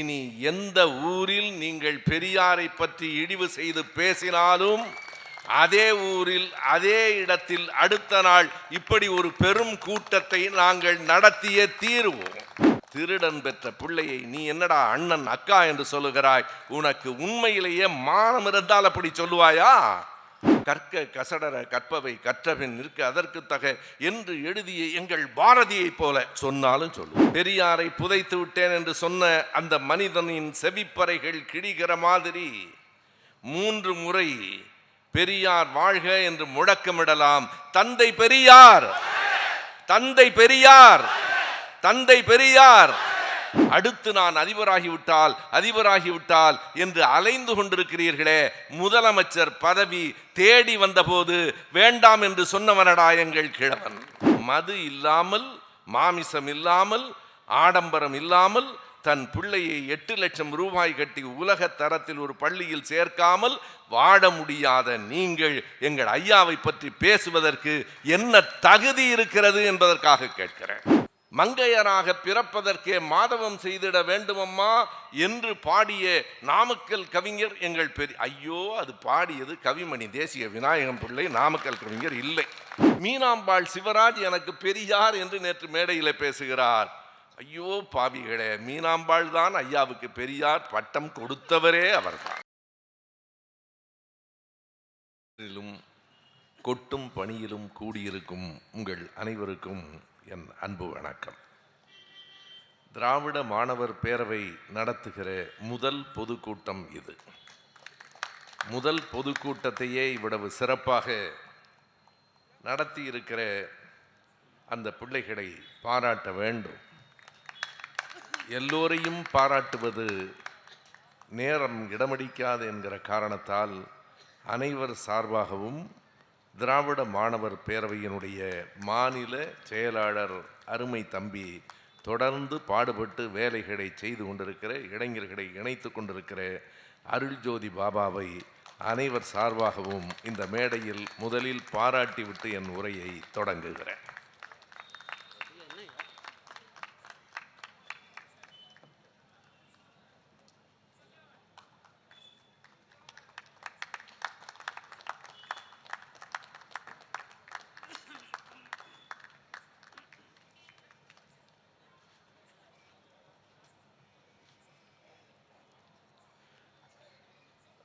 இனி எந்த ஊரில் நீங்கள் பெரியாரை பற்றி இழிவு செய்து பேசினாலும் அதே ஊரில் அதே இடத்தில் அடுத்த நாள் இப்படி ஒரு பெரும் கூட்டத்தை நாங்கள் நடத்திய தீருவோம். திருடன் பெற்ற பிள்ளையை நீ என்னடா அண்ணன் அக்கா என்று சொல்லுகிறாய்? உனக்கு உண்மையிலேயே மானம் இருந்தால் அப்படி சொல்லுவாயா? கற்க கசடர கற்பவை கற்றபின் நிற்க அதற்கு தக என்று எழுதிய எங்கள் பாரதியைப் போல சொன்னாலும் சொல்லு பெரியாரை புதைத்து விட்டேன் என்று சொன்ன அந்த மனிதனின் செவிப்பறைகள் கிழிகிற மாதிரி மூன்று முறை பெரியார் வாழ்க என்று முழக்கமிடலாம். தந்தை பெரியார் தந்தை பெரியார் தந்தை பெரியார் அடுத்து நான் அதிபராகிவிட்டால் அதிபராகிவிட்டால் என்று அலைந்து கொண்டிருக்கிறீர்களே முதலமைச்சர் பதவி தேடி வந்தபோது வேண்டாம் என்று சொன்னவனடா எங்கள் கிழவன். மது இல்லாமல் மாமிசம் இல்லாமல் ஆடம்பரம் இல்லாமல் தன் பிள்ளையை எட்டு லட்சம் ரூபாய் கட்டி உலக தரத்தில் ஒரு பள்ளியில் சேர்க்காமல் வாழ முடியாத நீங்கள் எங்கள் ஐயாவை பற்றி பேசுவதற்கு என்ன தகுதி இருக்கிறது என்பதற்காக கேட்கிறேன். மங்கையராக பிறப்பதற்கே மாதவம் செய்திட வேண்டுமம்மா என்று பாடிய நாமக்கல் கவிஞர் எங்கள் பெரிய ஐயோ அது பாடியது கவிமணி தேசிய விநாயகம் பிள்ளை நாமக்கல் கவிஞர் இல்லை. மீனாம்பாள் சிவராஜ் எனக்கு பெரியார் என்று நேற்று மேடையில் பேசுகிறார். ஐயோ பாவிகளே மீனாம்பாள் தான் ஐயாவுக்கு பெரியார் பட்டம் கொடுத்தவரே அவர்தான். கொட்டும் பணியிலும் கூடியிருக்கும் உங்கள் அனைவருக்கும் என் அன்பு வணக்கம். திராவிட மாணவர் பேரவை நடத்துகிற முதல் பொதுக்கூட்டம் இது. முதல் பொதுக்கூட்டத்தையே இவ்வளவு சிறப்பாக நடத்தி இருக்கிற அந்த பிள்ளைகளை பாராட்ட வேண்டும். எல்லோரையும் பாராட்டுவது நேரம் இடமடிக்காது என்கிற காரணத்தால் அனைவர் சார்பாகவும் திராவிட மாணவர் பேரவையினுடைய மாநில செயலாளர் அருமை தம்பி தொடர்ந்து பாடுபட்டு வேலைகளை செய்து கொண்டிருக்கிற இளைஞர்களை இணைத்து கொண்டிருக்கிற அருள்ஜோதி பாபாவை அனைவர் சார்பாகவும் இந்த மேடையில் முதலில் பாராட்டிவிட்டு என் உரையை தொடங்குகிறேன்.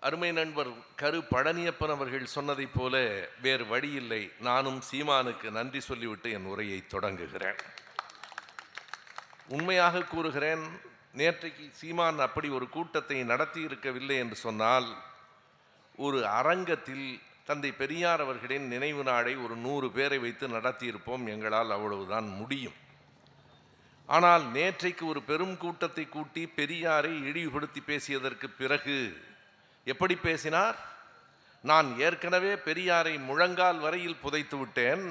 அருமை நண்பர் கரு பழனியப்பன் அவர்கள் சொன்னதைப் போல வேறு வழியில்லை நானும் சீமானுக்கு நன்றி சொல்லிவிட்டு என் உரையை தொடங்குகிறேன். உண்மையாக கூறுகிறேன் நேற்றைக்கு சீமான் அப்படி ஒரு கூட்டத்தை நடத்தி இருக்கவில்லை என்று சொன்னால் ஒரு அரங்கத்தில் தந்தை பெரியார் அவர்களின் நினைவு நாளை ஒரு நூறு பேரை வைத்து நடத்தியிருப்போம் எங்களால் அவ்வளவுதான் முடியும். ஆனால் நேற்றைக்கு ஒரு பெரும் கூட்டத்தை கூட்டி பெரியாரை இழிவுபடுத்தி பேசியதற்கு பிறகு எப்படி பேசினார்? நான் ஏற்கனவே பெரியாரை முழங்கால் வரையில் புதைத்து விட்டேன்.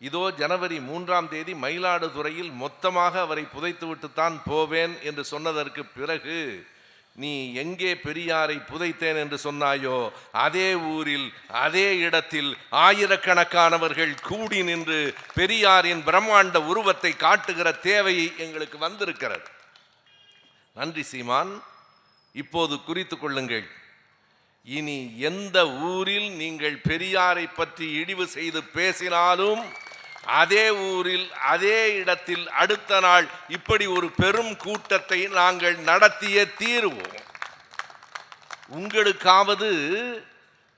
இதோ ஜனவரி மூன்றாம் தேதி மயிலாடுதுறையில் மொத்தமாக அவரை புதைத்துவிட்டுத்தான் போவேன் என்று சொன்னதற்கு பிறகு நீ எங்கே பெரியாரை புதைத்தேன் என்று சொன்னாயோ அதே ஊரில் அதே இடத்தில் ஆயிரக்கணக்கானவர்கள் கூடி நின்று பெரியாரின் பிரம்மாண்ட உருவத்தை காட்டுகிற தேவை எங்களுக்கு வந்திருக்கிறது. நன்றி சீமான். இப்போது குறித்து கொள்ளுங்கள். இனி எந்த ஊரில் நீங்கள் பெரியாரை பற்றி இழிவு செய்து பேசினாலும் அதே ஊரில் அதே இடத்தில் அடுத்த நாள் இப்படி ஒரு பெரும் கூட்டத்தை நாங்கள் நடத்திய தீருவோம். உங்களுக்காவது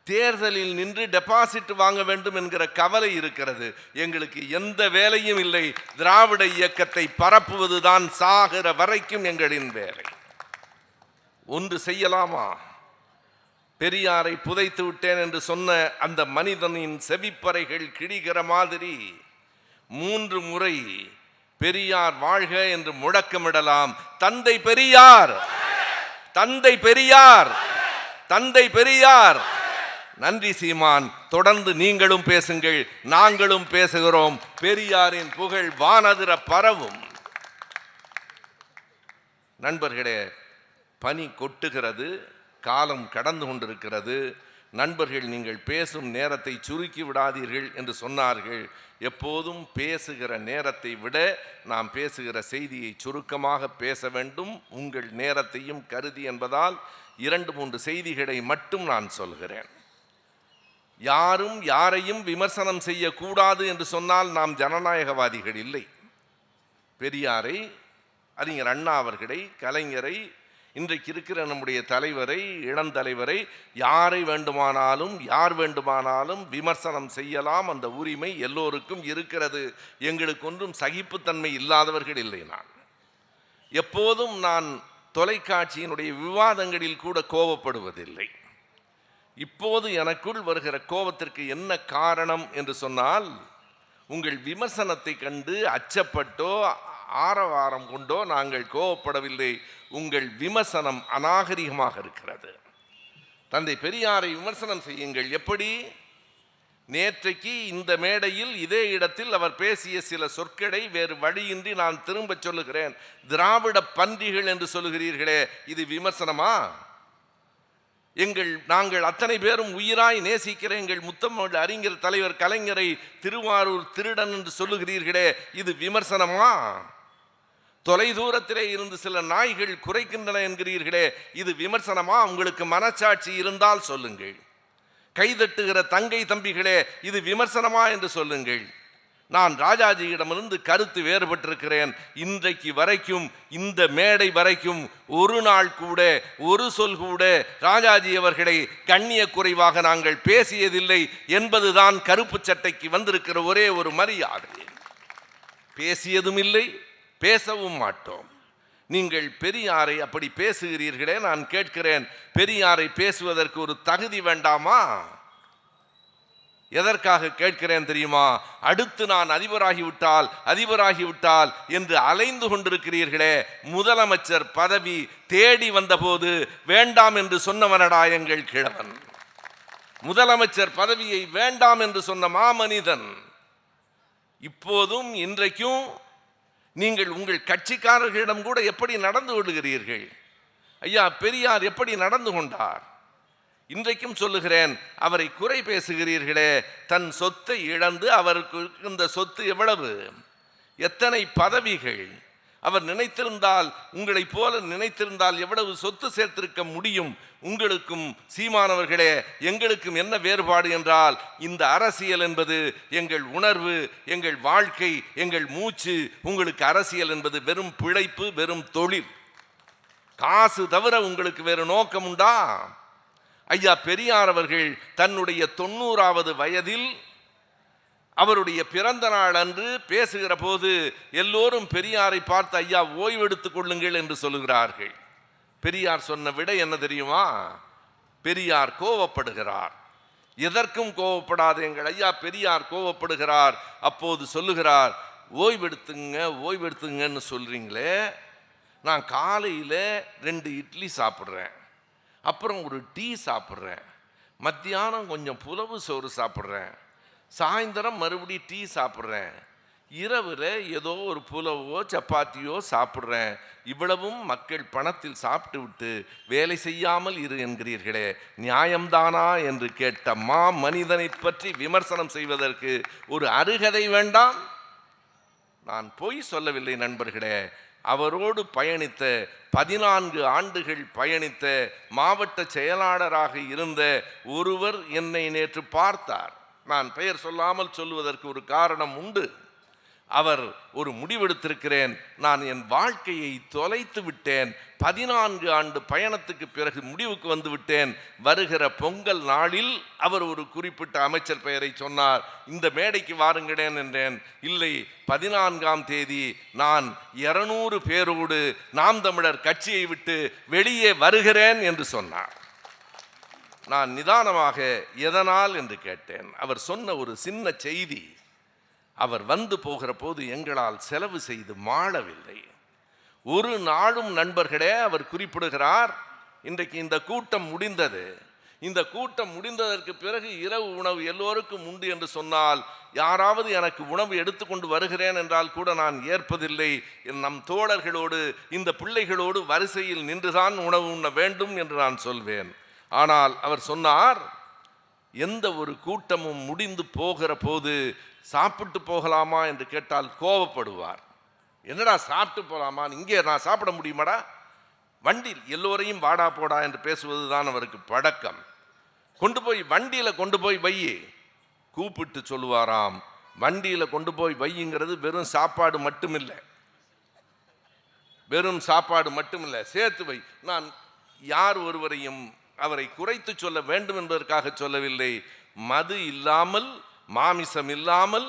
தேர்தலில் நின்று டெபாசிட் வாங்க வேண்டும் என்கிற கவலை இருக்கிறது. எங்களுக்கு எந்த வேலையும் இல்லை. திராவிட இயக்கத்தை பரப்புவதுதான் சாகிற வரைக்கும் எங்களின் வேலை. ஒன்று செய்யலாமா? பெரியாரை புதைத்து விட்டேன் என்று சொன்ன அந்த மனிதனின் செவிப்பறைகள் கிழிகிற மாதிரி மூன்று முறை பெரியார் வாழ்க என்று முழக்கமிடலாம். தந்தை பெரியார் தந்தை பெரியார் தந்தை பெரியார். நன்றி சீமான் தொடர்ந்து நீங்களும் பேசுங்கள் நாங்களும் பேசுகிறோம். பெரியாரின் புகழ் வானதிர பரவும். நண்பர்களே பனி கொட்டுகிறது. காலம் கடந்து கொண்டிருக்கிறது. நண்பர்கள் நீங்கள் பேசும் நேரத்தை சுருக்கி விடாதீர்கள் என்று சொன்னார்கள். எப்போதும் பேசுகிற நேரத்தை விட நாம் பேசுகிற செய்தியை சுருக்கமாக பேச வேண்டும். உங்கள் நேரத்தையும் கருதி என்பதால் இரண்டு மூன்று செய்திகளை மட்டும் நான் சொல்கிறேன். யாரும் யாரையும் விமர்சனம் செய்யக்கூடாது என்று சொன்னால் நாம் ஜனநாயகவாதிகள் இல்லை. பெரியாரை அறிஞர் அண்ணா அவர்களை கலைஞரை இன்றைக்கு இருக்கிற நம்முடைய தலைவரை இளந்தலைவரை யாரை வேண்டுமானாலும் யார் வேண்டுமானாலும் விமர்சனம் செய்யலாம். அந்த உரிமை எல்லோருக்கும் இருக்கிறது. எங்களுக்கு ஒன்றும் சகிப்புத்தன்மை இல்லாதவர்கள் இல்லை நான். எப்போதும் நான் தொலைக்காட்சியினுடைய விவாதங்களில் கூட கோபப்படுவதில்லை. இப்போது எனக்குள் வருகிற கோபத்திற்கு என்ன காரணம் என்று சொன்னால் உங்கள் விமர்சனத்தை கண்டு அச்சப்பட்டோ ஆரவாரம் கொண்டோ நாங்கள் கோபப்படவில்லை உங்கள் விமர்சனம் அநாகரிகமாக இருக்கிறது. தந்தை பெரியாரை விமர்சனம் செய்யுங்கள். எப்படி? நேற்றைக்கு இந்த மேடையில் இதே இடத்தில் அவர் பேசிய சில சொற்களை வேறு வழியின்றி நான் திரும்பச் சொல்லுகிறேன். திராவிட பன்றிகள் என்று சொல்லுகிறீர்களே இது விமர்சனமா? எங்கள் நாங்கள் அத்தனை பேரும் உயிராய் நேசிக்கிற எங்கள் முத்தமிழ் அறிஞர் தலைவர் கலைஞரை திருவாரூர் திருடன் என்று சொல்லுகிறீர்களே இது விமர்சனமா? தொலைதூரத்திலே இருந்து சில நாய்கள் குறைக்கின்றன என்கிறீர்களே இது விமர்சனமா? உங்களுக்கு மனச்சாட்சி இருந்தால் சொல்லுங்கள். கைதட்டுகிற தங்கை தம்பிகளே இது விமர்சனமா என்று சொல்லுங்கள். நான் ராஜாஜியிடமிருந்து கருத்து வேறுபட்டிருக்கிறேன். இன்றைக்கு வரைக்கும் இந்த மேடை வரைக்கும் ஒரு நாள் கூட ஒரு சொல் கூட ராஜாஜி அவர்களை கண்ணிய குறைவாக நாங்கள் பேசியதில்லை என்பதுதான் கருப்பு சட்டைக்கு வந்திருக்கிற ஒரே ஒரு மரியாதை. பேசியதும் இல்லை பேசவும் மாட்டோம். நீங்கள் பெரியாரை அப்படி பேசுகிறீர்களே நான் கேட்கிறேன். பெரியாரை பேசுவதற்கு ஒரு தகுதி வேண்டாமா? எதற்காக கேட்கிறேன் தெரியுமா? அடுத்து நான் அதிபராகிவிட்டால் அதிபராகிவிட்டால் என்று அலைந்து கொண்டிருக்கிறீர்களே முதலமைச்சர் பதவி தேடி வந்தபோது வேண்டாம் என்று சொன்னவனடா எங்கள் கிழவன். முதலமைச்சர் பதவியை வேண்டாம் என்று சொன்ன மாமனிதன். இப்போதும் இன்றைக்கும் நீங்கள் உங்கள் கட்சிக்காரர்களிடம் கூட எப்படி நடந்து கொள்கிறீர்கள் ஐயா பெரியார் எப்படி நடந்து கொண்டார்? இன்றைக்கும் சொல்லுகிறேன் அவரை குறை பேசுகிறீர்களே தன் சொத்தை இழந்து அவருக்கு இந்த சொத்து எவ்வளவு? எத்தனை பதவிகள்? அவர் நினைத்திருந்தால் உங்களைப் போல நினைத்திருந்தால் எவ்வளவு சொத்து சேர்த்திருக்க முடியும்? உங்களுக்கும் சீமானவர்களே எங்களுக்கும் என்ன வேறுபாடு என்றால் இந்த அரசியல் என்பது எங்கள் உணர்வு எங்கள் வாழ்க்கை எங்கள் மூச்சு உங்களுக்கு அரசியல் என்பது வெறும் பிழைப்பு வெறும் தொழில். காசு தவிர உங்களுக்கு வேறு நோக்கம் உண்டா ஐயா பெரியார் அவர்கள் தன்னுடைய தொண்ணூறாவது வயதில் அவருடைய பிறந்த நாள் அன்று பேசுகிற போது எல்லோரும் பெரியாரை பார்த்து ஐயா ஓய்வெடுத்துக் கொள்ளுங்கள் என்று சொல்லுகிறார்கள். பெரியார் சொன்ன விட என்ன தெரியுமா? பெரியார் கோவப்படுகிறார். எதற்கும் கோவப்படாத எங்கள் ஐயா பெரியார் கோவப்படுகிறார். அப்போது சொல்லுகிறார் ஓய்வெடுத்துங்க ஓய்வெடுத்துங்கன்னு சொல்கிறீங்களே நான் காலையில் ரெண்டு இட்லி சாப்பிட்றேன். அப்புறம் ஒரு டீ சாப்பிட்றேன். மத்தியானம் கொஞ்சம் புலவு சோறு சாப்பிட்றேன். சாயந்தரம் மறுபடியும் டீ சாப்பிட்றேன். இரவில் ஏதோ ஒரு புலவோ சப்பாத்தியோ சாப்பிட்றேன். இவ்வளவும் மக்கள் பணத்தில் சாப்பிட்டு விட்டு வேலை செய்யாமல் இரு என்கிறீர்களே நியாயம்தானா என்று கேட்ட மா மனிதனை பற்றி விமர்சனம் செய்வதற்கு ஒரு அருகதை வேண்டாம்? நான் பொய் சொல்லவில்லை நண்பர்களே அவரோடு பயணித்த பதினான்கு ஆண்டுகள் பயணித்த மாவட்ட செயலாளராக இருந்த ஒருவர் என்னை நேற்று பார்த்தார். நான் பெயர் சொல்லாமல் சொல்லுவதற்கு ஒரு காரணம் உண்டு. அவர் ஒரு முடிவெடுத்திருக்கிறேன். நான் என் வாழ்க்கையை தொலைத்து விட்டேன். பதினான்கு ஆண்டு பயணத்துக்கு பிறகு முடிவுக்கு வந்து விட்டேன். வருகிற பொங்கல் நாளில் அவர் ஒரு குறிப்பிட்ட அமைச்சர் பெயரை சொன்னார். இந்த மேடைக்கு வாருங்களேன் என்றேன். இல்லை பதினான்காம் தேதி நான் இருநூறு பேரோடு நாம் தமிழர் கட்சியை விட்டு வெளியே வருகிறேன் என்று சொன்னார். நான் நிதானமாக எதனால் என்று கேட்டேன். அவர் சொன்ன ஒரு சின்ன செய்தி அவர் வந்து போகிற போது எங்களால் செலவு செய்து மாளவில்லை. ஒரு நாளும் நண்பர்களே அவர் குறிப்பிடுகிறார் இன்றைக்கு இந்த கூட்டம் முடிந்தது. இந்த கூட்டம் முடிந்ததற்கு பிறகு இரவு உணவு எல்லோருக்கும் உண்டு என்று சொன்னால் யாராவது எனக்கு உணவு எடுத்துக்கொண்டு வருகிறேன் என்றால் கூட நான் ஏற்பதில்லை. நம் தோழர்களோடு இந்த பிள்ளைகளோடு வரிசையில் நின்றுதான் உணவு உண்ண வேண்டும் என்று நான் சொல்வேன். ஆனால் அவர் சொன்னார் எந்த ஒரு கூட்டமும் முடிந்து போகிற போது சாப்பிட்டு போகலாமா என்று கேட்டால் கோபப்படுவார் என்னடா சாப்பிட்டு போகலாமா இங்கே நான் சாப்பிட முடியுமாடா? வண்டியில் எல்லோரையும் வாடா போடா என்று பேசுவது தான் அவருக்கு பழக்கம். கொண்டு போய் வண்டியில் கொண்டு போய் வையே கூப்பிட்டு சொல்லுவாராம் வண்டியில் கொண்டு போய் வையுங்கிறது வெறும் சாப்பாடு மட்டுமில்லை. வெறும் சாப்பாடு மட்டுமில்லை சேர்த்து வை. நான் யார் ஒருவரையும் அவரை குறைத்து சொல்ல வேண்டும் என்பதற்காக சொல்லவில்லை. மது இல்லாமல் மாமிசம் இல்லாமல்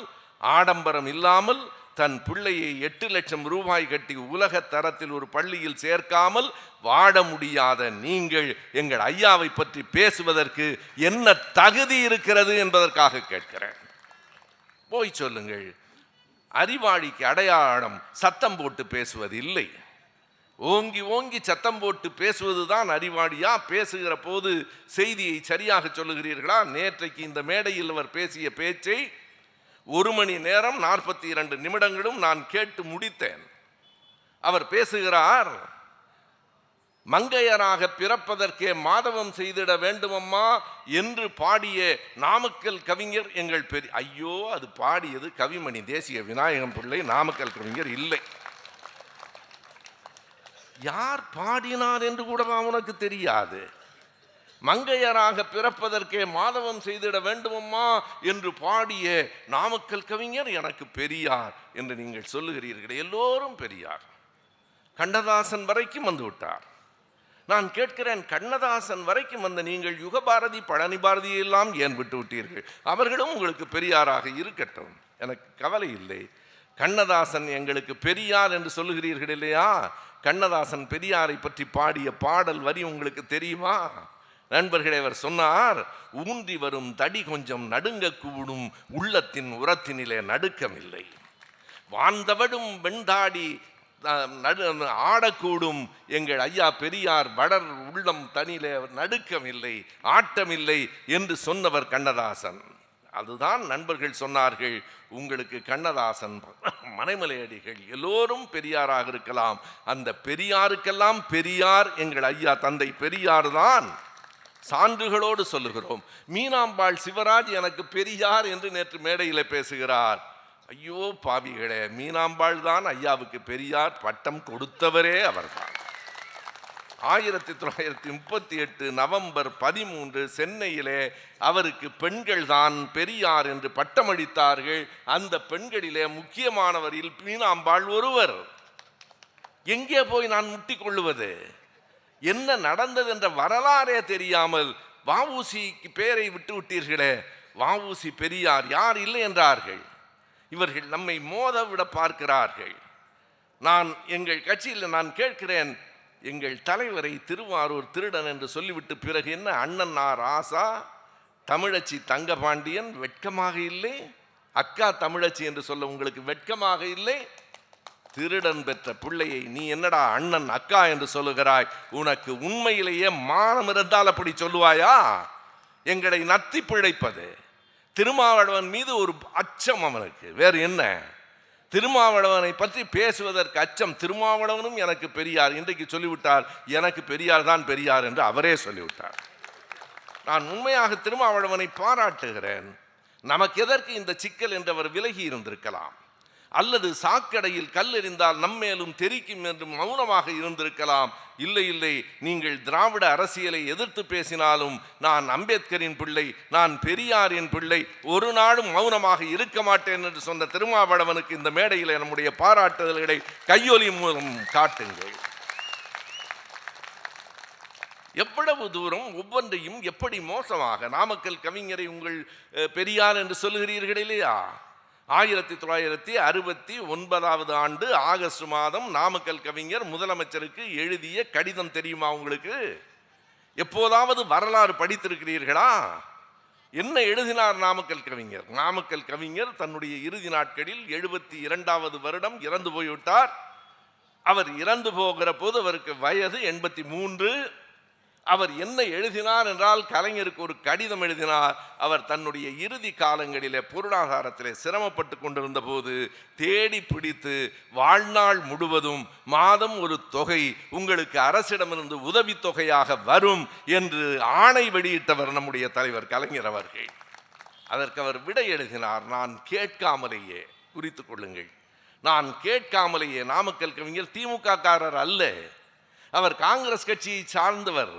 ஆடம்பரம் இல்லாமல் தன் பிள்ளையை எட்டு லட்சம் ரூபாய் கட்டி உலக தரத்தில் ஒரு பள்ளியில் சேர்க்காமல் வாட முடியாத நீங்கள் எங்கள் ஐயாவை பற்றி பேசுவதற்கு என்ன தகுதி இருக்கிறது என்பதற்காக கேட்கிறேன். போய் சொல்லுங்கள். அறிவாளிக்கு அடையாளம் சத்தம் போட்டு பேசுவது இல்லை ஓங்கி ஓங்கி சத்தம் போட்டு பேசுவதுதான் அறிவாளியா பேசுகிற போது செய்தியை சரியாக சொல்லுகிறீர்களா? நேற்றைக்கு இந்த மேடையில் அவர் பேசிய பேச்சை ஒரு மணி நேரம் நாற்பத்தி இரண்டு நிமிடங்களும் நான் கேட்டு முடித்தேன். அவர் பேசுகிறார் மங்கையராக பிறப்பதற்கே மாதவம் செய்திட வேண்டுமம்மா? என்று பாடிய நாமக்கல் கவிஞர் எங்கள் பெரிய ஐயோ அது பாடியது கவிமணி தேசிய விநாயகம் பிள்ளை நாமக்கல் கவிஞர் இல்லை. யார் பாடினார் என்று கூட அவனுக்கு தெரியாது? மங்கையராக பிறப்பதற்கே மாதவம் செய்திட வேண்டுமம்மா என்று பாடிய நாமக்கல் கவிஞர் எனக்கு பெரியார் என்று நீங்கள் சொல்லுகிறீர்கள் எல்லோரும் பெரியார். கண்ணதாசன் வரைக்கும் வந்து விட்டார். நான் கேட்கிறேன் கண்ணதாசன் வரைக்கும் வந்த நீங்கள் யுகபாரதி பழனி பாரதி எல்லாம் ஏன் விட்டு விட்டீர்கள்? அவர்களும் உங்களுக்கு பெரியாராக இருக்கட்டும். எனக்கு கவலை இல்லை. கண்ணதாசன் எங்களுக்கு பெரியார் என்று சொல்லுகிறீர்கள் இல்லையா? கண்ணதாசன் பெரியாரை பற்றி பாடிய பாடல் வரி உங்களுக்கு தெரியுமா? நண்பர்களே அவர் சொன்னார் ஊன்றி வரும் தடி கொஞ்சம் நடுங்க கூடும் உள்ளத்தின் உரத்தினிலே நடுக்கமில்லை. வாழ்ந்தவடும் வெண்தாடி நடு ஆடக்கூடும். எங்கள் ஐயா பெரியார் வடர் உள்ளம் தனியிலே நடுக்கமில்லை ஆட்டமில்லை என்று சொன்னவர் கண்ணதாசன். அதுதான் நண்பர்கள் சொன்னார்கள் உங்களுக்கு கண்ணதாசன் மனைமலையடிகள் எல்லோரும் பெரியாராக இருக்கலாம். அந்த பெரியாருக்கெல்லாம் பெரியார் எங்கள் ஐயா தந்தை பெரியார் தான். சான்றுகளோடு சொல்லுகிறோம். மீனாம்பாள் சிவராஜ் எனக்கு பெரியார் என்று நேற்று மேடையில் பேசுகிறார். ஐயோ பாவிகளே மீனாம்பாள் தான் ஐயாவுக்கு பெரியார் பட்டம் கொடுத்தவரே அவர்தான். ஆயிரத்தி தொள்ளாயிரத்தி முப்பத்தி எட்டு நவம்பர் பதிமூன்று சென்னையிலே அவருக்கு பெண்கள் தான் பெரியார் என்று பட்டமளித்தார்கள். அந்த பெண்களிலே முக்கியமானவரில் மீனாம்பாள் ஒருவர். எங்கே போய் நான் முட்டிக் கொள்ளுவது என்ன நடந்தது என்ற வரலாறே தெரியாமல் வாவூசிக்கு பேரை விட்டு விட்டீர்களே வாவூசி பெரியார் யார் இல்லை என்றார்கள். இவர்கள் நம்மை மோத விட பார்க்கிறார்கள். நான் எங்கள் கட்சியில் நான் கேட்கிறேன் எங்கள் தலைவரை திருவாரூர் திருடன் என்று சொல்லிவிட்டு பிறகு என்ன? அண்ணன் ஆ. ராசா தமிழச்சி தங்கபாண்டியன் வெட்கமாக இல்லை. அக்கா தமிழச்சி என்று சொல்ல உங்களுக்கு வெட்கமாக இல்லை. திருடன் பெற்ற பிள்ளையை நீ என்னடா அண்ணன் அக்கா என்று சொல்லுகிறாய்? உனக்கு உண்மையிலேயே மானம் இருந்தால் அப்படி சொல்லுவாயா? எங்களை நத்தி பிழைப்பது. திருமாவளவன் மீது ஒரு அச்சம் அவனுக்கு. வேறு என்ன? திருமாவளவனை பற்றி பேசுவதற்கு அச்சம் திருமாவளவனும் எனக்கு பெரியார். இன்றைக்கு சொல்லிவிட்டார் எனக்கு பெரியார் தான் பெரியார் என்று அவரே சொல்லிவிட்டார். நான் உண்மையாக திருமாவளவனை பாராட்டுகிறேன். நமக்கு எதற்கு இந்த சிக்கல் என்றவர் விலகி இருந்திருக்கலாம். அல்லது சாக்கடையில் கல் எறிந்தால் நம்மேலும் தெரிக்கும் என்று மௌனமாக இருந்திருக்கலாம். இல்லை இல்லை நீங்கள் திராவிட அரசியலை எதிர்த்து பேசினாலும் நான் அம்பேத்கரின் பிள்ளை நான் பெரியாரின் பிள்ளை ஒரு நாளும் மௌனமாக இருக்க மாட்டேன் என்று சொன்ன திருமாவளவனுக்கு இந்த மேடையில் நம்முடைய பாராட்டுதல்களை கையொலி மூலம் காட்டுங்கள். எவ்வளவு தூரம் ஒவ்வொன்றையும் எப்படி மோசமாக நாமக்கல் கவிஞரை உங்கள் அஹ், பெரியார் என்று சொல்லுகிறீர்கள் இல்லையா? ஆயிரத்தி தொள்ளாயிரத்தி அறுபத்தி ஒன்பதாவது ஆண்டு ஆகஸ்ட் மாதம் நாமக்கல் கவிஞர் முதலமைச்சருக்கு எழுதிய கடிதம் தெரியுமா உங்களுக்கு? எப்போதாவது வரலாறு படித்திருக்கிறீர்களா? என்ன எழுதினார் நாமக்கல் கவிஞர்? நாமக்கல் கவிஞர் தன்னுடைய இறுதி நாட்களில் எழுபத்தி இரண்டாவது வருடம் இறந்து போய்விட்டார். அவர் இறந்து போகிற போது அவருக்கு வயது எண்பத்தி மூன்று. அவர் என்ன எழுதினார் என்றால் கலைஞருக்கு ஒரு கடிதம் எழுதினார். அவர் தன்னுடைய இறுதி காலங்களிலே பொருளாதாரத்திலே சிரமப்பட்டு கொண்டிருந்த போது தேடி பிடித்து வாழ்நாள் முழுவதும் மாதம் ஒரு தொகை உங்களுக்கு அரசிடமிருந்து உதவித்தொகையாக வரும் என்று ஆணை வெளியிட்டவர் நம்முடைய தலைவர் கலைஞர் அவர்கள். அதற்கு அவர் விடை எழுதினார் நான் கேட்காமலேயே. குறித்துக் கொள்ளுங்கள். நான் கேட்காமலேயே. நாமக்கல் கவிஞர் திமுக காரர் அல்ல. அவர் காங்கிரஸ் கட்சியை சார்ந்தவர்.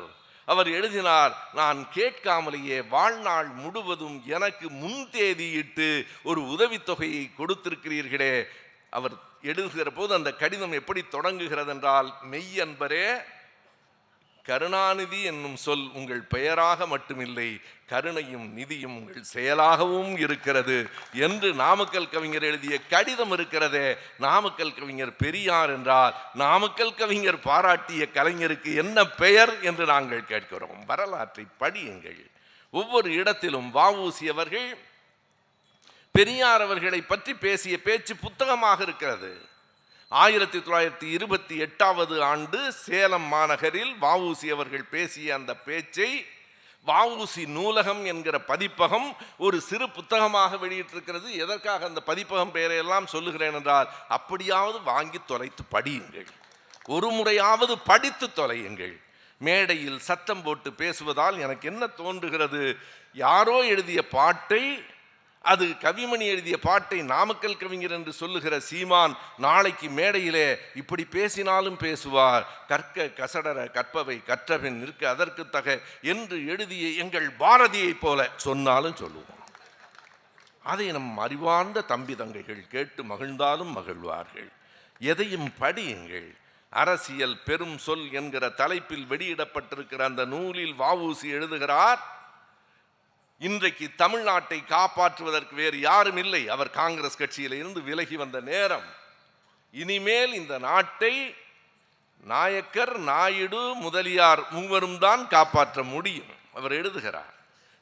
அவர் எழுதினார் நான் கேட்காமலேயே வாழ்நாள் முழுவதும் எனக்கு முன் தேதியிட்டு ஒரு உதவித்தொகையை கொடுத்திருக்கிறீர்களே. அவர் எழுதுகிற போது அந்த கடிதம் எப்படி தொடங்குகிறது என்றால் மெய்யன்பரே கருணாநிதி என்னும் சொல் உங்கள் பெயராக மட்டுமில்லை கருணையும் நிதியும் உங்கள் செயலாகவும் இருக்கிறது. என்று நாமக்கல் கவிஞர் எழுதிய கடிதம் இருக்கிறதே நாமக்கல் கவிஞர் பெரியார் என்றால் நாமக்கல் கவிஞர் பாராட்டிய கலைஞருக்கு என்ன பெயர் என்று நாங்கள் கேட்கிறோம். வரலாற்றை படியுங்கள். ஒவ்வொரு இடத்திலும் வஉசி அவர்கள் பெரியார் அவர்களை பற்றி பேசிய பேச்சு புத்தகமாக இருக்கிறது. ஆயிரத்தி தொள்ளாயிரத்தி இருபத்தி எட்டாவது ஆண்டு சேலம் மாநகரில் வஉசி அவர்கள் பேசிய அந்த பேச்சை வஉசி நூலகம் என்கிற பதிப்பகம் ஒரு சிறு புத்தகமாக வெளியிட்டிருக்கிறது. எதற்காக அந்த பதிப்பகம் பெயரையெல்லாம் சொல்லுகிறேன் என்றால் அப்படியாவது வாங்கி தொலைத்து படியுங்கள். ஒரு முறையாவது படித்து தொலையுங்கள். மேடையில் சத்தம் போட்டு பேசுவதால் எனக்கு என்ன தோன்றுகிறது? யாரோ எழுதிய பாட்டை அது கவிமணி எழுதிய பாட்டை நாமக்கல் கவிஞர் என்று சொல்லுகிற சீமான் நாளைக்கு மேடையிலே இப்படி பேசினாலும் பேசுவார். கற்க கசடர கற்பவை கற்றபின் நிற்க அதற்கு தக என்று எழுதிய எங்கள் பாரதியைப் போல சொன்னாலும் சொல்லுவோம். அதை நம் அறிவார்ந்த தம்பி தங்கைகள் கேட்டு மகிழ்ந்தாலும் மகிழ்வார்கள். எதையும் படியுங்கள். அரசியல் பெரும் சொல் என்கிற தலைப்பில் வெளியிடப்பட்டிருக்கிற அந்த நூலில் வாவூசி எழுதுகிறார் இன்றைக்கு தமிழ்நாட்டை காப்பாற்றுவதற்கு வேறு யாரும் இல்லை. அவர் காங்கிரஸ் கட்சியில் இருந்து விலகி வந்த நேரம். இனிமேல் இந்த நாட்டை நாயக்கர் நாயுடு முதலியார் மூவரும் தான் காப்பாற்ற முடியும். அவர் எழுதுகிறார்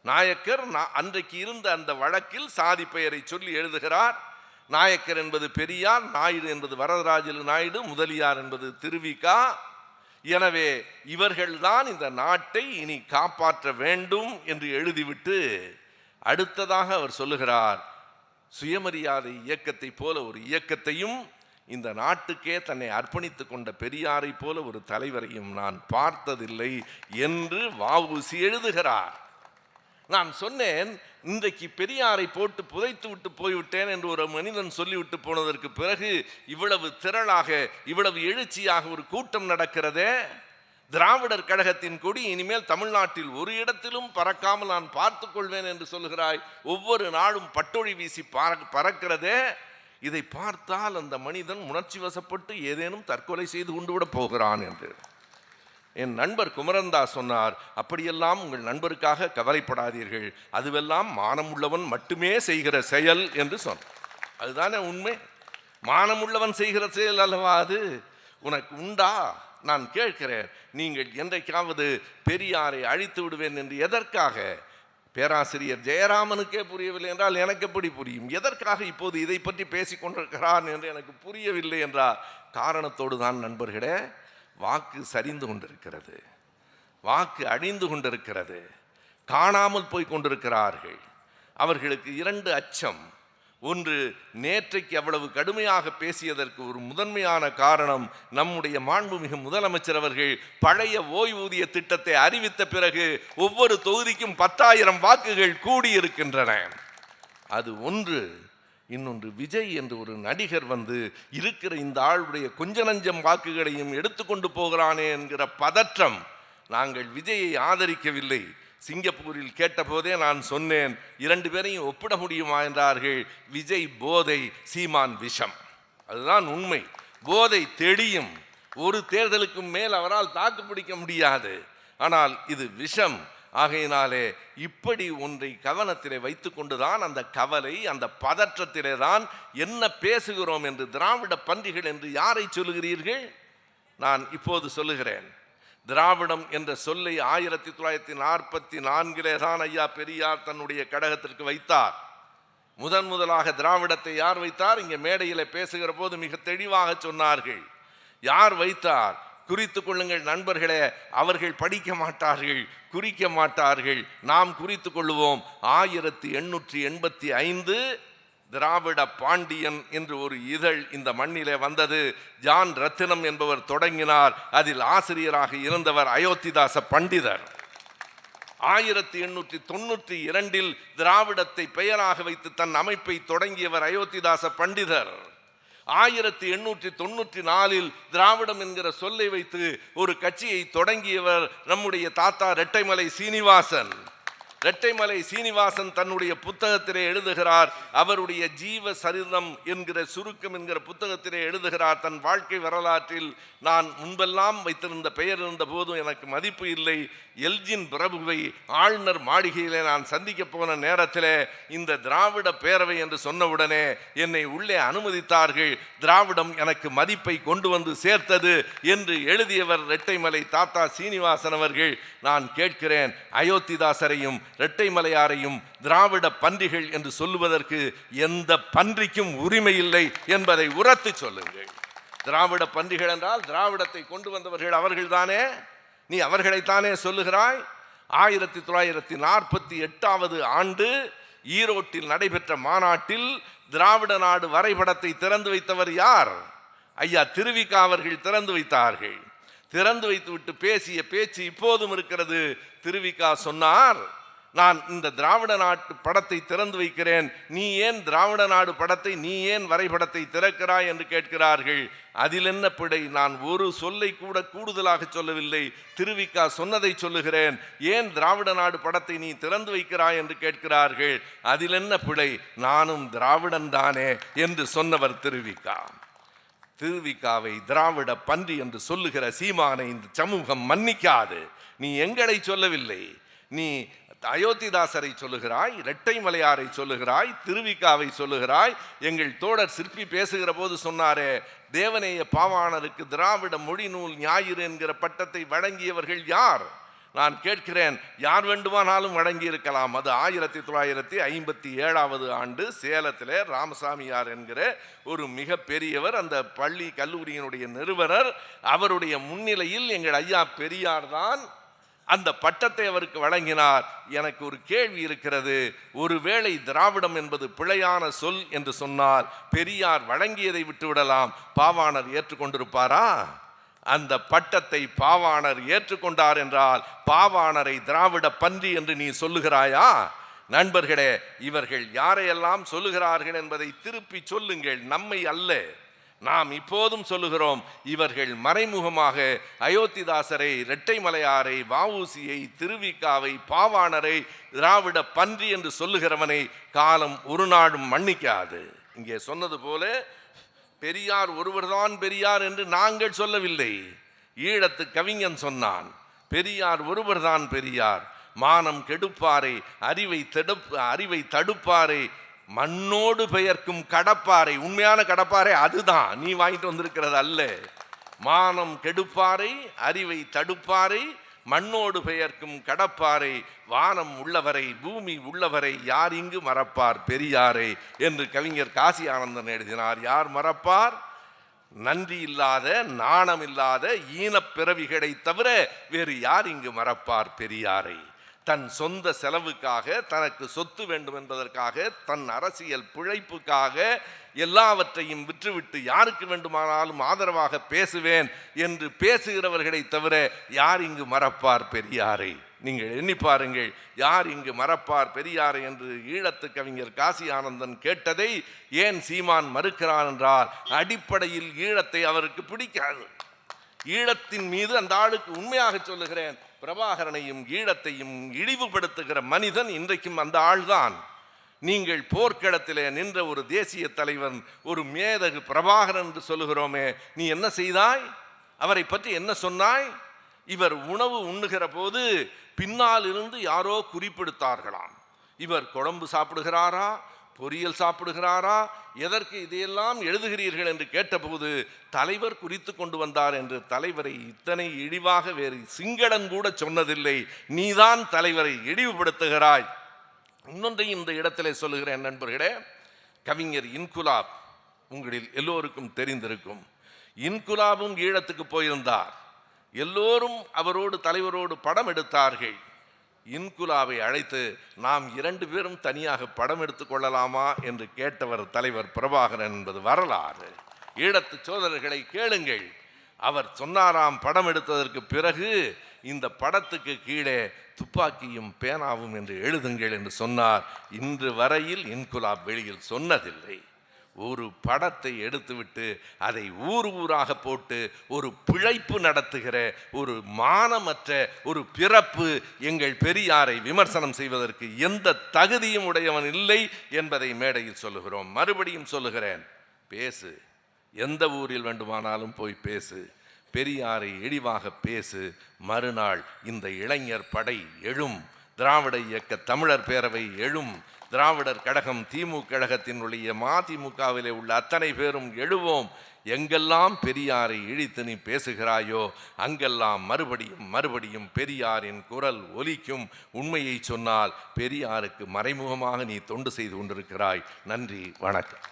நாயக்கர் நா- அன்றைக்கு இருந்த அந்த வழக்கில் சாதி பெயரை சொல்லி எழுதுகிறார். நாயக்கர் என்பது பெரியார் நாயுடு என்பது வரதராஜலு நாயுடு முதலியார் என்பது திருவிகா. எனவே இவர்கள்தான் இந்த நாட்டை இனி காப்பாற்ற வேண்டும் என்று எழுதிவிட்டு அடுத்ததாக அவர் சொல்லுகிறார் சுயமரியாதை இயக்கத்தை போல ஒரு இயக்கத்தையும் இந்த நாட்டுக்கே தன்னை அர்ப்பணித்து கொண்ட பெரியாரை போல ஒரு தலைவரையும் நான் பார்த்ததில்லை என்று வஉசி எழுதுகிறார். நான் சொன்னேன் இன்றைக்கு பெரியாரை போட்டு புதைத்து விட்டு போய்விட்டேன் என்று ஒரு மனிதன் சொல்லிவிட்டு போனதற்கு பிறகு இவ்வளவு திரளாக இவ்வளவு எழுச்சியாக ஒரு கூட்டம் நடக்கிறதே. திராவிடர் கழகத்தின் கொடி இனிமேல் தமிழ்நாட்டில் ஒரு இடத்திலும் பறக்காமல் நான் பார்த்து கொள்வேன் என்று சொல்கிறாய் ஒவ்வொரு நாளும் பட்டொழி வீசி பறக்கிறதே. இதை பார்த்தால் அந்த மனிதன் உணர்ச்சி வசப்பட்டு ஏதேனும் தற்கொலை செய்து கொண்டு விட போகிறான் என்று. என் நண்பர் குமரன்தாஸ் சொன்னார் அப்படியெல்லாம் உங்கள் நண்பருக்காக கவலைப்படாதீர்கள். அதுவெல்லாம் மானமுள்ளவன் மட்டுமே செய்கிற செயல் என்று சொன்னார். அதுதானே உண்மை? மானமுள்ளவன் செய்கிற செயல் அல்லவா அது? உனக்கு உண்டா? நான் கேட்கிறேன். நீங்கள் என்றைக்காவது பெரியாரை அழித்து விடுவேன் என்று எதற்காக? பேராசிரியர் ஜெயராமனுக்கே புரியவில்லை என்றால் எனக்கு எப்படி புரியும்? எதற்காக இப்போது இதை பற்றி பேசிக்கொண்டிருக்கிறான் என்று எனக்கு புரியவில்லை என்றார் காரணத்தோடு தான் நண்பர்களே வாக்கு சரிந்து கொண்டிருக்கிறது. வாக்கு அழிந்து கொண்டிருக்கிறது. காணாமல் போய் கொண்டிருக்கிறார்கள். அவர்களுக்கு இரண்டு அச்சம். ஒன்று நேற்றைக்கு அவ்வளவு கடுமையாக பேசியதற்கு ஒரு முதன்மையான காரணம் நம்முடைய மாண்புமிகு முதலமைச்சர் அவர்கள் பழைய ஓய்வூதிய திட்டத்தை அறிவித்த பிறகு ஒவ்வொரு தொகுதிக்கும் பத்தாயிரம் வாக்குகள் கூடியிருக்கின்றன. அது ஒன்று இன்னொன்று விஜய் என்று ஒரு நடிகர் வந்து இருக்கிற இந்த ஆளுடைய கொஞ்ச நஞ்சம் வாக்குகளையும் எடுத்துக்கொண்டு போகிறானே என்கிற பதற்றம் நாங்கள் விஜயை ஆதரிக்கவில்லை. சிங்கப்பூரில் கேட்டபோதே நான் சொன்னேன் இரண்டு பேரையும் ஒப்பிட முடியுமா என்றார்கள் விஜய் போதை சீமான் விஷம். அதுதான் உண்மை. போதை தெளியும். ஒரு தேர்தலுக்கும் மேல் அவரால் தாக்கு பிடிக்க முடியாது. ஆனால் இது விஷம். ஆகையினாலே இப்படி ஒன்றை கவனத்திலே வைத்துக்கொண்டுதான் அந்த கவலை அந்த பதற்றத்திலே தான் என்ன பேசுகிறோம் என்று திராவிட பன்றிகள் என்று யாரை சொல்லுகிறீர்கள்? நான் இப்போது சொல்லுகிறேன். திராவிடம் என்ற சொல்லை ஆயிரத்தி தொள்ளாயிரத்தி நாற்பத்தி நான்கிலே தான் ஐயா பெரியார் தன்னுடைய கடகத்திற்கு வைத்தார். முதன் முதலாக திராவிடத்தை யார் வைத்தார்? இங்கே மேடையில் பேசுகிற போது மிக தெளிவாக சொன்னார்கள். யார் வைத்தார்? குறித்து கொள்ளுங்கள் நண்பர்களே அவர்கள் படிக்க மாட்டார்கள் குறிக்க மாட்டார்கள். நாம் குறித்து கொள்வோம் ஆயிரத்தி எண்ணூற்றி எண்பத்தி ஐந்து திராவிட பாண்டியன் என்று ஒரு இதழ் இந்த மண்ணிலே வந்தது. ஜான் ரத்தினம் என்பவர் தொடங்கினார். அதில் ஆசிரியராக இருந்தவர் அயோத்திதாச பண்டிதர். ஆயிரத்தி எண்ணூற்றி தொண்ணூற்றி இரண்டில் திராவிடத்தை பெயராக வைத்து தன் அமைப்பை தொடங்கியவர் அயோத்திதாச பண்டிதர். ஆயிரத்தி எண்ணூற்றி தொண்ணூற்றி நாலில் திராவிடம் என்கிற சொல்லை வைத்து ஒரு கட்சியை தொடங்கியவர் நம்முடைய தாத்தா ரெட்டைமலை சீனிவாசன். ரெட்டைமலை சீனிவாசன் தன்னுடைய புத்தகத்திலே எழுதுகிறார் அவருடைய ஜீவ சரிதம் என்கிற சுருக்கம் என்கிற புத்தகத்திலே எழுதுகிறார். தன் வாழ்க்கை வரலாற்றில் நான் முன்பெல்லாம் வைத்திருந்த பெயர் இருந்த போதும் எனக்கு மதிப்பு இல்லை. எல்ஜின் பிரபுவை ஆளுநர் மாளிகையிலே நான் சந்திக்க போன நேரத்திலே இந்த திராவிட பேரவை என்று சொன்னவுடனே என்னை உள்ளே அனுமதித்தார்கள். திராவிடம் எனக்கு மதிப்பை கொண்டு வந்து சேர்த்தது என்று எழுதியவர் ரெட்டைமலை தாத்தா சீனிவாசன் அவர்கள் நான் கேட்கிறேன். அயோத்திதாசரையும் ரெட்டைமலையாரையும் திராவிட பன்றிகள் என்று சொல்லுவதற்கு எந்த பன்றிக்கும் உரிமை இல்லை என்பதை உரத்து சொல்லுங்கள். திராவிட பன்றிகள் என்றால் திராவிடத்தை கொண்டு வந்தவர்கள் அவர்கள்தானே? நீ அவர்களைத்தானே சொல்லுகிறாய்? ஆயிரத்தி தொள்ளாயிரத்தி நாற்பத்தி எட்டாவது ஆண்டு ஈரோட்டில் நடைபெற்ற மாநாட்டில் திராவிட நாடு வரைபடத்தை திறந்து வைத்தவர் யார்? ஐயா திருவிக்கா அவர்கள் திறந்து வைத்தார்கள். திறந்து வைத்துவிட்டு பேசிய பேச்சு இப்போதும் இருக்கிறது. திருவிக்கா சொன்னார் நான் இந்த திராவிட நாட்டு படத்தை திறந்து வைக்கிறேன். நீ ஏன் திராவிட நாடு படத்தை நீ ஏன் வரைபடத்தை திறக்கிறாய் என்று கேட்கிறார்கள். அதில் என்ன பிழை? நான் ஒரு சொல்லை கூட கூடுதலாக சொல்லவில்லை. திருவிக்கா சொன்னதை சொல்லுகிறேன். ஏன் திராவிட நாடு படத்தை நீ திறந்து வைக்கிறாய் என்று கேட்கிறார்கள். அதில் என்ன பிழை? நானும் திராவிடன் தானே என்று சொன்னவர் திருவிக்கா. திருவிக்காவை திராவிட பன்றி என்று சொல்லுகிற சீமானை இந்த சமூகம் மன்னிக்காது. நீ எங்களை சொல்லவில்லை. நீ அயோத்திதாசரை சொல்லுகிறாய் இரட்டை மலையாரை சொல்லுகிறாய் திருவிக்காவை சொல்லுகிறாய். எங்கள் தோழர் சிற்பி பேசுகிற போது சொன்னாரே தேவநேய பாவாணருக்கு திராவிட மொழி நூல் ஞாயிறு என்கிற பட்டத்தை வழங்கியவர்கள் யார்? நான் கேட்கிறேன் யார் வேண்டுமானாலும் வழங்கியிருக்கலாம். அது ஆயிரத்தி தொள்ளாயிரத்தி ஐம்பத்தி ஏழாவது ஆண்டு சேலத்தில் ராமசாமியார் என்கிற ஒரு மிக பெரியவர் அந்த பள்ளி கல்லூரியினுடைய நிறுவனர். அவருடைய முன்னிலையில் எங்கள் ஐயா பெரியார் தான் அந்த பட்டத்தை அவருக்கு வழங்கினார். எனக்கு ஒரு கேள்வி இருக்கிறது. ஒருவேளை திராவிடம் என்பது பிழையான சொல் என்று சொன்னால் பெரியார் வழங்கியதை விட்டுவிடலாம். பாவாணர் ஏற்றுக்கொண்டிருப்பாரா? அந்த பட்டத்தை பாவாணர் ஏற்றுக்கொண்டார் என்றால் பாவாணரை திராவிட பன்றி என்று நீ சொல்லுகிறாயா? நண்பர்களே இவர்கள் யாரையெல்லாம் சொல்லுகிறார்கள் என்பதை திருப்பி சொல்லுங்கள். நம்மை அல்ல. நாம் இப்போதும் சொல்லுகிறோம் இவர்கள் மறைமுகமாக அயோத்திதாசரை இரட்டைமலையாரை வவுசியை திருவிக்காவை பாவாணரை திராவிட பன்றி என்று சொல்லுகிறவனை காலம் ஒரு நாடும் மன்னிக்காது. இங்கே சொன்னது போல பெரியார் ஒருவர்தான் பெரியார் என்று நாங்கள் சொல்லவில்லை. ஈழத்து கவிஞன் சொன்னான் பெரியார் ஒருவர்தான் பெரியார். மானம் கெடுப்பாரை அறிவை தடுப்பு அறிவை தடுப்பாரை மண்ணோடு பெயர்க்கும் கடப்பாரை உண்மையான கடப்பாரை அதுதான். நீ வாங்கிட்டு வந்திருக்கிறது அல்ல. மானம் கெடுப்பாரை அறிவை தடுப்பாரை மண்ணோடு பெயர்க்கும் கடப்பாரை வானம் உள்ளவரை பூமி உள்ளவரை யார் இங்கு மறப்பார் பெரியாரே என்று கவிஞர் காசி ஆனந்தன் எழுதினார். யார் மறப்பார்? நன்றி இல்லாத நாணம் இல்லாத ஈனப் பிறவிகளை தவிர வேறு யார் இங்கு மறப்பார் பெரியாரை? தன் சொந்த செலவுக்காக தனக்கு சொத்து வேண்டும் என்பதற்காக தன் அரசியல் பிழைப்புக்காக எல்லாவற்றையும் விற்றுவிட்டு யாருக்கு வேண்டுமானாலும் ஆதரவாக பேசுவேன் என்று பேசுகிறவர்களை தவிர யார் இங்கு மறப்பார் பெரியாரை? நீங்கள் எண்ணி பாருங்கள் யார் இங்கு மறப்பார் பெரியார் என்று ஈழத்து கவிஞர் காசி ஆனந்தன் கேட்டதை ஏன் சீமான் மறுக்கிறான் என்றால் அடிப்படையில் ஈழத்தை அவருக்கு பிடிக்காது. ஈழத்தின் மீது அந்த ஆளுக்கு உண்மையாக சொல்லுகிறேன் பிரபாகரனையும் ஈழத்தையும் இழிவுபடுத்துகிற மனிதன் இன்றைக்கும் அந்த ஆள்தான். நீங்கள் போர்க்களத்திலே நின்ற ஒரு தேசிய தலைவன் ஒரு மேதகு பிரபாகரன் என்று சொல்லுகிறோமே நீ என்ன செய்தாய்? அவரை பற்றி என்ன சொன்னாய்? இவர் உணவு உண்ணுகிற போது பின்னால் இருந்து யாரோ குறிப்பிடுத்தார்களாம். இவர் குழம்பு சாப்பிடுகிறாரா? பொரியல் சாப்பிடுகிறாரா? எதற்கு இதையெல்லாம் எழுதுகிறீர்கள் என்று கேட்டபோது தலைவர் குறித்து கொண்டு வந்தார் என்று தலைவரை இத்தனை இழிவாக வேறு சிங்களன் கூட சொன்னதில்லை. நீதான் தலைவரை இழிவுபடுத்துகிறாய். இன்னொன்றையும் இந்த இடத்திலே சொல்லுகிறேன் நண்பர்களே. கவிஞர் இன்குலாப் உங்களில் எல்லோருக்கும் தெரிந்திருக்கும். இன்குலாபும் ஈழத்துக்கு போயிருந்தார். எல்லோரும் அவரோடு தலைவரோடு படம் எடுத்தார்கள். இன்குலாவை அழைத்து நாம் இரண்டு பேரும் தனியாக படம் எடுத்துக் கொள்ளலாமா என்று கேட்டவர் தலைவர் பிரபாகரன் என்பது வரலாறு. ஈழத்து சோதரர்களை கேளுங்கள். அவர் சொன்னாராம் படம் எடுத்ததற்கு பிறகு இந்த படத்துக்கு கீழே துப்பாக்கியும் பேனாவும் என்று எழுதுங்கள் என்று சொன்னார். இன்று வரையில் இன்குலாப் வெளியில் சொன்னதில்லை. ஒரு படத்தை எடுத்துவிட்டு அதை ஊர் ஊராக போட்டு ஒரு பிழைப்பு நடத்துகிற ஒரு மானமற்ற ஒரு பிறப்பு எங்கள் பெரியாரை விமர்சனம் செய்வதற்கு எந்த தகுதியும் உடையவன் இல்லை என்பதை மேடையில் சொல்லுகிறோம். மறுபடியும் சொல்லுகிறேன். பேசு. எந்த ஊரில் வேண்டுமானாலும் போய் பேசு. பெரியாரை இழிவாக பேசு. மறுநாள் இந்த இளைஞர் படை எழும். திராவிட இயக்க தமிழர் பேரவை எழும். திராவிடர் கழகம் திமுக கழகத்தினுடைய மதிமுகவிலே உள்ள அத்தனை பேரும் எழுவோம். எங்கெல்லாம் பெரியாரை இழித்து நீ பேசுகிறாயோ அங்கெல்லாம் மறுபடியும் மறுபடியும் பெரியாரின் குரல் ஒலிக்கும். உண்மையை சொன்னால் பெரியாருக்கு மறைமுகமாக நீ தொண்டு செய்து கொண்டிருக்கிறாய். நன்றி வணக்கம்.